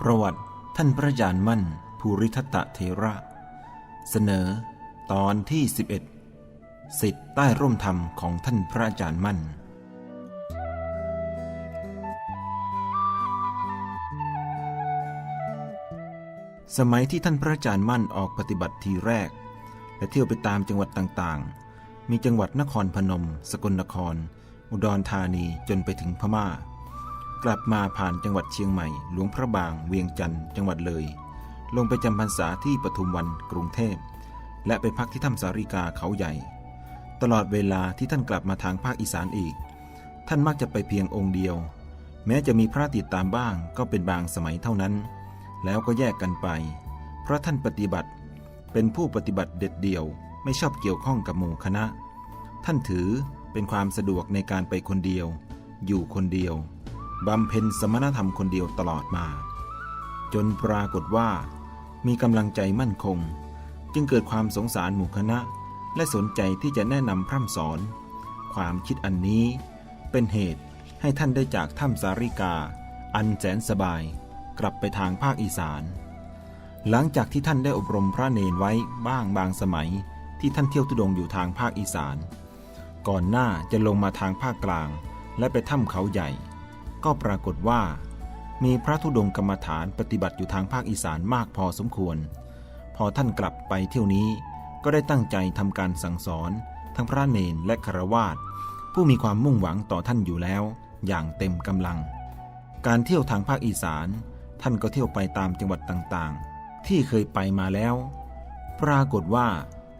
ประวัติท่านพระยานมั่นภูริทัตะเทระ เสนอ ตอนที่ 11 สิทธิ์ใต้ร่มธรรมของท่านพระอาจารย์มั่น สมัยที่ท่านพระอาจารย์มั่นออกปฏิบัติทีแรก และเที่ยวไปตามจังหวัดต่างๆ มีจังหวัดนครพนม สกลนคร อุดรธานีจนไปถึงพม่า กลับมาผ่านจังหวัดเชียงใหม่ หลวงพระบาง เวียงจันทร์จังหวัดเลย ลงไปจำพรรษาที่ปทุมวันกรุงเทพ และไปพักที่ถ้ำสาริกาเขาใหญ่ ตลอดเวลาที่ท่านกลับมาทางภาคอีสานอีก ท่านมักจะไปเพียงองค์เดียว แม้จะมีพระติดตามบ้างก็เป็นบางสมัยเท่านั้น แล้วก็แยกกันไป เพราะท่านปฏิบัติ เป็นผู้ปฏิบัติเด็ดเดี่ยว ไม่ชอบเกี่ยวข้องกับหมู่คณะ ท่านถือเป็นความสะดวกในการไปคนเดียว อยู่คนเดียว บำเพ็ญสมณธรรมคนเดียวตลอดมา จนปรากฏว่า มีกำลังใจมั่นคง จึงเกิดความสงสารหมู่คณะ และสนใจที่จะแนะนำพร่ำสอน ความคิดอันนี้เป็นเหตุให้ท่านได้จากถ้ำสาริกา อันแสนสบายกลับไปทางภาคอีสาน หลังจากที่ท่านได้อบรมพระเนนไว้บ้างบางสมัยที่ท่านเที่ยวทุดงอยู่ทางภาคอีสาน ก่อนหน้าจะลงมาทางภาคกลาง และไปถ้ำเขาใหญ่ ก็ปรากฏว่า มีพระธุดงค์กรรมฐานปฏิบัติอยู่ทางภาคอีสานมากพอสมควร พอท่านกลับไปเที่ยวนี้ก็ได้ตั้งใจทำการสั่งสอน ทั้งพระเนนและคารวาสผู้มีความมุ่งหวังต่อท่านอยู่แล้ว อย่างเต็มกำลัง การเที่ยวทางภาคอีสาน ท่านก็เที่ยวไปตามจังหวัดต่างๆ ที่เคยไปมาแล้ว ปรากฏว่า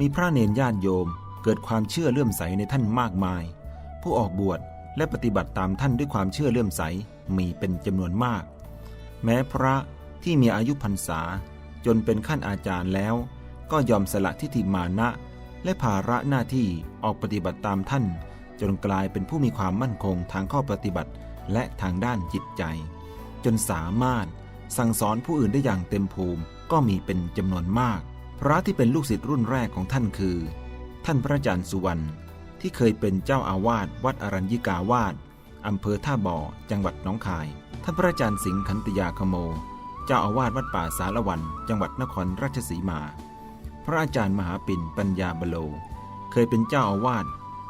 มีพระเนนญาติโยมเกิดความเชื่อเลื่อมใสในท่านมากมาย ผู้ออกบวช และปฏิบัติตามท่านด้วยความเชื่อเลื่อมใสมีเป็นจำนวนมาก แม้พระที่มีอายุพรรษา จนเป็นขั้นอาจารย์แล้ว ก็ยอมสละทิฏฐิมานะ และภาระหน้าที่ออกปฏิบัติตามท่าน จนกลายเป็นผู้มีความมั่นคงทางข้อปฏิบัติ และทางด้านจิตใจ จนสามารถสั่งสอนผู้อื่นได้อย่างเต็มภูมิก็มีเป็นจำนวนมาก พระที่เป็นลูกศิษย์รุ่นแรกของท่านคือ ท่านพระอาจารย์สุวรรณ ที่เคยเป็นเจ้าอาวาสวัดอรัญญิกาวาสอำเภอท่าบ่อ จังหวัดหนองคาย ท่านพระอาจารย์สิงห์ขันติยาคโม เจ้าอาวาสวัดป่าสารวัน จังหวัดนครราชสีมา พระอาจารย์มหาปิ่นปัญญาบโล เคยเป็นเจ้าอาวาส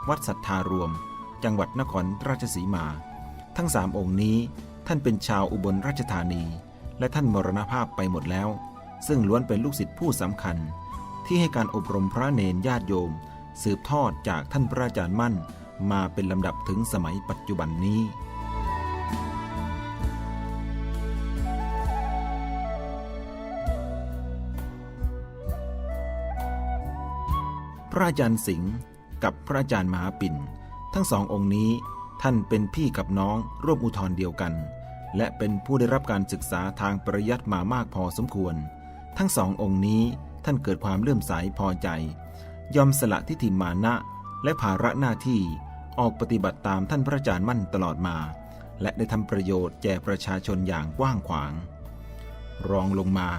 วัดสัทธารวม จังหวัดนครราชสีมา ทั้งสามองค์นี้ท่านเป็นชาวอุบลราชธานี และท่านมรณภาพไปหมดแล้ว ซึ่งล้วนเป็นลูกศิษย์ผู้สำคัญ ที่ให้การอบรมพระเนนญาติโยม สืบทอดจากท่านพระอาจารย์มั่น มาเป็นลำดับถึงสมัยปัจจุบันนี้ พระอาจารย์สิงห์กับพระอาจารย์มหาปิ่น ทั้งสององค์นี้ท่านเป็นพี่กับน้องร่วมอุทธร์เดียวกัน และเป็นผู้ได้รับการศึกษาทางปริยัติมามากพอสมควร ทั้งสององค์นี้ท่านเกิดความเลื่อมใสพอใจ ยอมสละทิฏฐิมานะ และภาระหน้าที่ออกปฏิบัติตามท่านพระอาจารย์มั่นตลอดมา และได้ทำประโยชน์แก่ประชาชนอย่างกว้างขวาง รองลงมา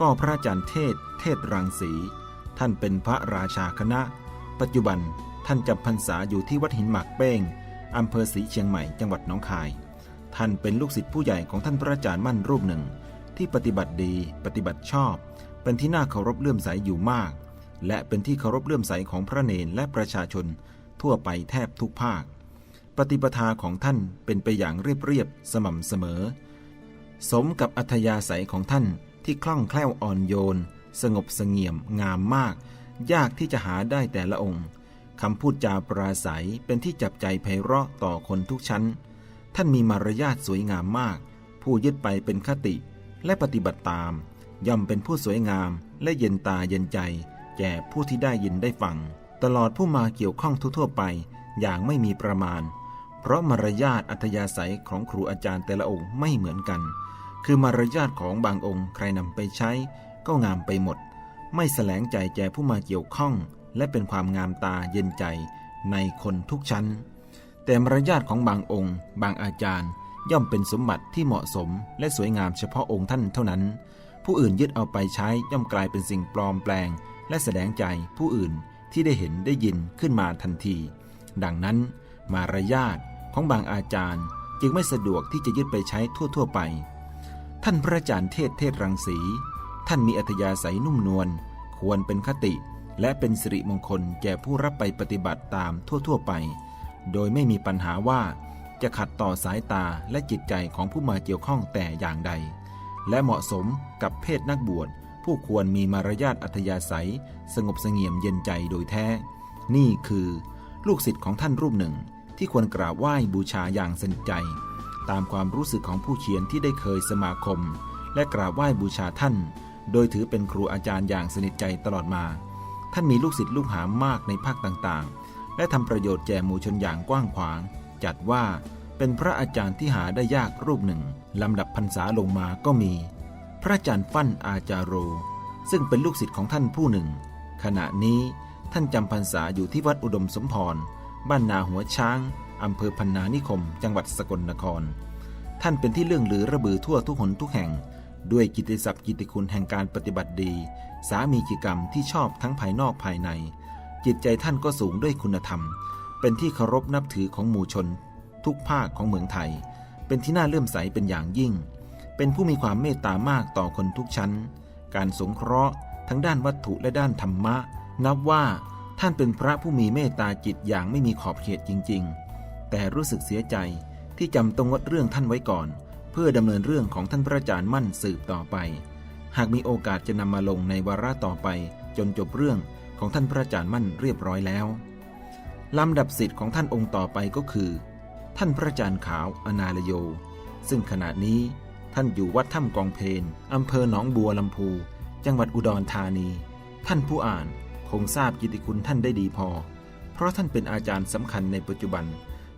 ก็พระอาจารย์เทศ เทศรังสี ท่านเป็นพระราชาคณะ ปัจจุบันท่านจำพรรษาอยู่ที่วัดหินหมากเป้งอำเภอศรีเชียงใหม่จังหวัดหนองคาย ท่านเป็นลูกศิษย์ผู้ใหญ่ของท่านพระอาจารย์มั่นรูปหนึ่ง ที่ปฏิบัติดีปฏิบัติชอบ เป็นที่น่าเคารพเลื่อมใสอยู่มาก และเป็นที่เคารพเลื่อมใสของพระเนนและประชาชน ทั่วไปแทบทุกภาค ปฏิปทาของท่านเป็นไปอย่างเรียบๆสม่ำเสมอ สมกับอัธยาศัยของท่านที่คล่องแคล่วอ่อนโยน สงบเสงี่ยมงามมาก ยากที่จะหาได้แต่ละองค์คำพูดจาปราศัยเป็นที่จับใจไพเราะต่อคนทุกชั้น ท่านมีมารยาทสวยงามมาก ผู้ยึดไปเป็นคติและปฏิบัติตาม ย่อมเป็นผู้สวยงามและเย็นตาเย็นใจ แก่ผู้ที่ได้ยินได้ฟัง ตลอดผู้มาเกี่ยวข้องทั่วๆไปอย่างไม่มีประมาณ เพราะมารยาทอัธยาศัยของครูอาจารย์แต่ละองค์ไม่เหมือนกัน คือมารยาทของบางองค์ใครนำไปใช้ ก็งามไปหมด ไม่แสลงใจแก่ผู้มาเกี่ยวข้อง และเป็นความงามตาเย็นใจในคนทุกชั้น แต่มารยาทของบางองค์ บางอาจารย์ ย่อมเป็นสมบัติที่เหมาะสม และสวยงามเฉพาะองค์ท่านเท่านั้น ผู้อื่นยึดเอาไปใช้ย่อมกลายเป็นสิ่งปลอมแปลง และแสดงใจผู้อื่นที่ได้เห็นได้ยินขึ้นมาทันที ดังนั้น มารยาทของบางอาจารย์จึงไม่สะดวกที่จะยึดไปใช้ทั่ว ๆ ไป ท่านพระอาจารย์เทศเทศรังสี ท่านมีอัธยาศัยนุ่มนวลควรเป็นคติ และเป็นสิริมงคลแก่ผู้รับไปปฏิบัติตามทั่ว ๆ ไป โดยไม่มีปัญหาว่าจะขัดต่อสายตาและจิตใจของผู้มาเกี่ยวข้องแต่อย่างใด และเหมาะสมกับเพศนักบวช ผู้ควรมีมารยาทอัธยาศัย สงบเสงี่ยมเย็นใจโดยแท้ นี่คือลูกศิษย์ของท่านรูปหนึ่ง ที่ควรกราบไหว้บูชาอย่างสนิทใจ ตามความรู้สึกของผู้เขียนที่ได้เคยสมาคม และกราบไหว้บูชาท่าน โดยถือเป็นครูอาจารย์อย่างสนิทใจตลอดมา ท่านมีลูกศิษย์ลูกหามากในภาคต่างๆ และทำประโยชน์แก่มูชนอย่างกว้างขวาง จัดว่าเป็นพระอาจารย์ที่หาได้ยากรูปหนึ่งลำดับพรรษาลงมาก็มี พระอาจารย์ฟั่นอาจารโร ซึ่งเป็นลูกศิษย์ของท่านผู้หนึ่ง ขณะนี้ท่านจำพรรษาอยู่ที่วัดอุดมสมพร บ้านนาหัวช้างอำเภอพันนานิคม จังหวัดสกลนคร ท่านเป็นที่เรื่องลือระบือทั่วทุกหนทุกแห่ง ด้วยกิตติศัพท์กิตติคุณแห่งการปฏิบัติดี สามีกิกรรมที่ชอบทั้งภายนอกภายใน จิตใจท่านก็สูงด้วยคุณธรรม เป็นที่เคารพนับถือของหมู่ชน ทุกภาคของเมืองไทย เป็นที่น่าเลื่อมใสเป็นอย่างยิ่ง เป็นผู้มีความเมตตามากต่อคนทุกชั้น การสงเคราะห์ทั้งด้านวัตถุและด้านธรรมะ นับว่าท่านเป็นพระผู้มีเมตตาจิตอย่างไม่มีขอบเขตจริง ๆ แต่รู้สึกเสียใจที่จำต้องงดเรื่องท่านไว้ก่อน เพื่อดำเนินเรื่องของท่านพระอาจารย์มั่นสืบต่อไป หากมีโอกาสจะนำมาลงในวาระต่อไป จนจบเรื่องของท่านพระอาจารย์มั่นเรียบร้อยแล้วลำดับสิทธิ์ของท่านองค์ต่อไปก็คือ ท่านพระอาจารย์ขาวอนาลโย ซึ่งขณะนี้ ท่านอยู่วัดถ้ำกองเพนอำเภอหนองบัวลำพู จังหวัดอุดรธานี ท่านผู้อ่านคงทราบกิตติคุณท่านได้ดีพอ เพราะท่านเป็นอาจารย์สำคัญในปัจจุบัน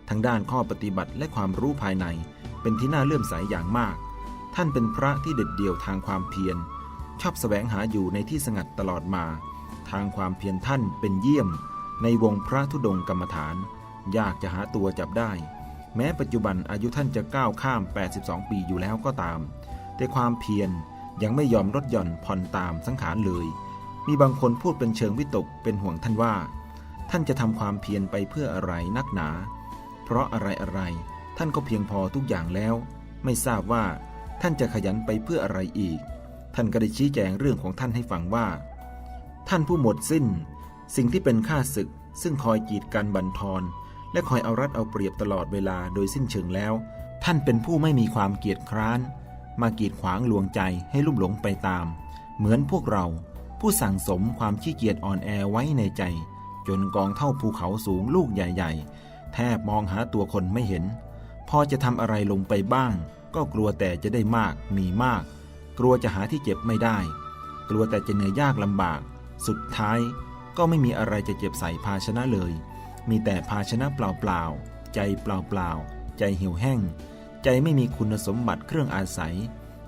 ทั้งด้านข้อปฏิบัติและความรู้ภายใน เป็นที่น่าเลื่อมใสอย่างมาก ท่านเป็นพระที่เด็ดเดี่ยวทางความเพียร ชอบแสวงหาอยู่ในที่สงัดตลอดมา ทางความเพียรท่านเป็นเยี่ยม ในวงพระธุดงกรรมฐาน ยากจะหาตัวจับได้ แม้ปัจจุบันอายุท่านจะก้าวข้าม 82 ปีอยู่แล้วก็ตาม แต่ความเพียรยังไม่ยอมลดหย่อนผ่อนตามสังขารเลย มีบางคนพูดเป็นเชิงวิตกเป็นห่วงท่านว่า ท่านจะทำความเพียรไปเพื่ออะไรนักหนา เพราะอะไรอะไรท่านก็เพียงพอทุกอย่างแล้ว ไม่ทราบว่า ท่านจะขยันไปเพื่ออะไรอีก ท่านก็ได้ชี้แจงเรื่องของท่านให้ฟังว่า ท่านผู้หมดสิ้น สิ่งที่เป็นข้าศึก ซึ่งคอยกีดกันบันทอน และคอยเอารัดเอาเปรียบตลอดเวลาโดยสิ้นเชิงแล้ว ท่านเป็นผู้ไม่มีความเกียจคร้าน มากีดขวางลวงใจให้ลุ่มหลงไปตาม เหมือนพวกเรา ผู้สั่งสมความขี้เกียจอ่อนแอไว้ในใจ จนกองเท่าภูเขาสูงลูกใหญ่ ๆ แทบมองหาตัวคนไม่เห็น พอจะทำอะไรลงไปบ้าง ก็กลัวแต่จะได้มากมีมาก กลัวจะหาที่เจ็บไม่ได้ กลัวแต่จะเหนื่อยยากลำบาก สุดท้ายก็ไม่มีอะไรจะเจ็บใส่ภาชนะเลย มีแต่ภาชนะเปล่าๆ ใจเปล่าๆ ใจเหี่ยวแห้ง ใจไม่มีคุณสมบัติเครื่องอาศัย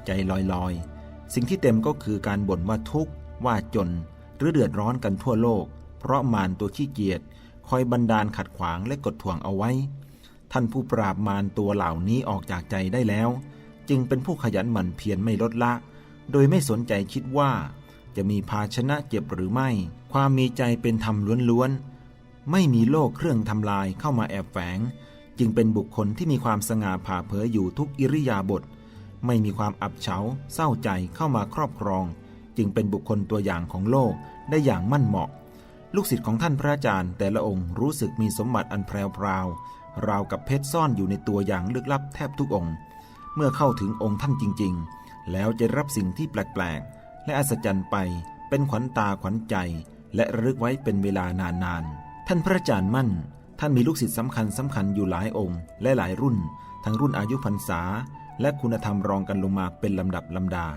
ใจลอยๆ สิ่งที่เต็มก็คือการบ่นว่าทุกข์ ว่าจน หรือเดือดร้อนกันทั่วโลก เพราะมารตัวขี้เกียจคอยบันดาลขัดขวางและกดทวงเอาไว้ ท่านผู้ปราบมารตัวเหล่านี้ออกจากใจได้แล้ว จึงเป็นผู้ขยันหมั่นเพียรไม่ลดละ โดยไม่สนใจคิดว่า จะมีภาชนะเจ็บหรือไม่ ความมีใจเป็นธรรมล้วนๆ ไม่มีโลกเครื่องทำลายเข้ามาแอบแฝง จึงเป็นบุคคลที่มีความสง่าผ่าเผยอยู่ทุกอิริยาบถไม่มีความอับเฉาเศร้าใจเข้ามาครอบครอง จึงเป็นบุคคลตัวอย่างของโลกได้อย่างมั่นเหมาะ ลูกศิษย์ของท่านพระอาจารย์ แต่ละองค์รู้สึกมีสมบัติอันแพรวพราวราวกับเพชรซ่อนอยู่ในตัวอย่างลึกลับแทบทุกองค์ เมื่อเข้าถึงองค์ท่านจริง ๆ แล้วจะรับสิ่งที่แปลกๆและอัศจรรย์ไปเป็นขวัญตาขวัญใจ และระลึกไว้เป็นเวลานานๆ ท่านพระอาจารย์มั่น ท่านมีลูกศิษย์สำคัญสำคัญอยู่หลายองค์และหลายรุ่น ทั้งรุ่นอายุพรรษา และคุณธรรมรองกันลงมาเป็นลำดับลำดา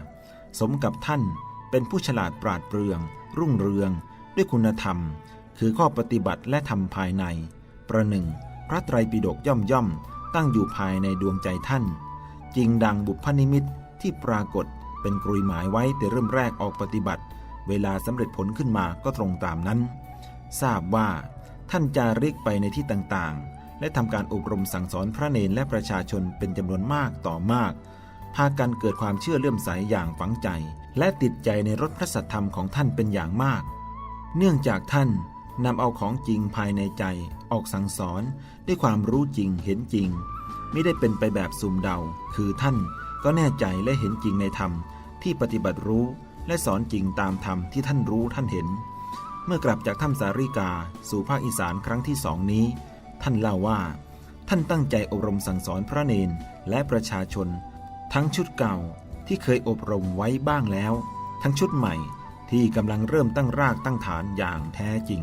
สมกับท่านเป็นผู้ฉลาดปราดเปรื่อง รุ่งเรือง ด้วยคุณธรรม คือข้อปฏิบัติและธรรมภายใน ประหนึ่งพระไตรปิฎกย่อมย่อม ตั้งอยู่ภายในดวงใจท่าน จริงดังบุพนิมิตที่ปรากฏเป็นกรุยหมายไว้แต่เริ่มแรกออกปฏิบัติ เวลาสำเร็จผลขึ้นมาก็ตรงตามนั้น ทราบว่า ท่านจาริกไปในที่ต่างๆ และทำการอบรมสั่งสอนพระเนนและประชาชนเป็นจำนวนมากต่อมาก พากันเกิดความเชื่อเลื่อมใสอย่างฝังใจ และติดใจในรสพระสัทธรรมของท่านเป็นอย่างมาก เนื่องจากท่านนำเอาของจริงภายในใจออกสั่งสอนด้วยความรู้จริงเห็นจริง ไม่ได้เป็นไปแบบสุ่มเดา คือท่านก็แน่ใจและเห็นจริงในธรรมที่ปฏิบัติรู้และสอนจริงตามธรรมที่ท่านรู้ท่านเห็น เมื่อกลับจากถ้ำสาริกาสู่ภาคอีสานครั้งที่สองนี้ ท่านเล่าว่า ท่านตั้งใจอบรมสั่งสอนพระเนนและประชาชน ทั้งชุดเก่าที่เคยอบรมไว้บ้างแล้ว ทั้งชุดใหม่ที่กำลังเริ่มตั้งรากตั้งฐานอย่างแท้จริง